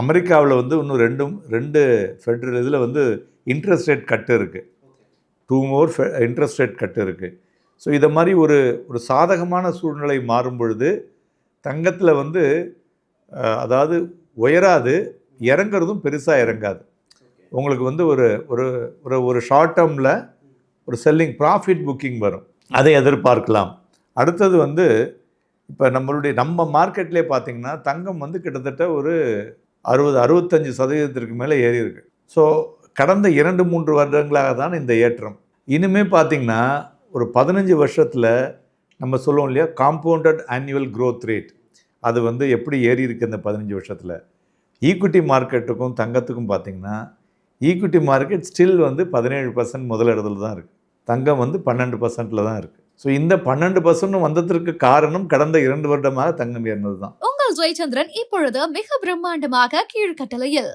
அமெரிக்காவில் வந்து இன்னும் ரெண்டும் ரெண்டு ஃபெட்ரல் இதில் வந்து இன்ட்ரெஸ்ட் ரேட் கட்டு இருக்குது டூ மோர் இன்ட்ரெஸ்ட் ரேட் கட்டு இருக்குது ஸோ இதை மாதிரி ஒரு ஒரு சாதகமான சூழ்நிலை மாறும் பொழுது தங்கத்தில் வந்து அதாவது உயராது இறங்குறதும் பெருசாக இறங்காது. உங்களுக்கு வந்து ஒரு ஒரு ஒரு ஒரு ஷார்ட் டேர்மில் ஒரு செல்லிங் ப்ராஃபிட் புக்கிங் வரும். அதை எதிர்பார்க்கலாம். அடுத்தது வந்து இப்போ நம்மளுடைய நம்ம மார்க்கெட்லேயே பார்த்தீங்கன்னா தங்கம் வந்து கிட்டத்தட்ட ஒரு அறுபது அறுபத்தஞ்சு சதவீதத்திற்கு மேலே ஏறி இருக்கு. ஸோ கடந்த இரண்டு மூன்று வருடங்களாக தான் இந்த ஏற்றம். இனிமே பார்த்தீங்கன்னா ஒரு பதினஞ்சு வருஷத்தில் நம்ம சொல்லுவோம் இல்லையா காம்பவுண்டட் ஆனுவல் க்ரோத் ரேட் அது வந்து எப்படி ஏறியிருக்கு இந்த பதினஞ்சு வருஷத்தில்? ஈக்விட்டி மார்க்கெட்டுக்கும் தங்கத்துக்கும் பார்த்தீங்கன்னா ஈக்விட்டி மார்க்கெட் ஸ்டில் வந்து பதினேழு பர்சன்ட் முதலிடத்தில் தான் இருக்குது தங்கம் வந்து பன்னெண்டு பர்சன்ட்டில் தான் இருக்குது ஸோ இந்த பன்னெண்டு பர்சன்ட் வந்ததற்கு காரணம் கடந்த இரண்டு வருடமாக தங்கம் ஏறினது தான் உங்கள் ஜெயச்சந்திரன் இப்பொழுது மிக பிரம்மாண்டமாக கீழ்கட்டளையில்.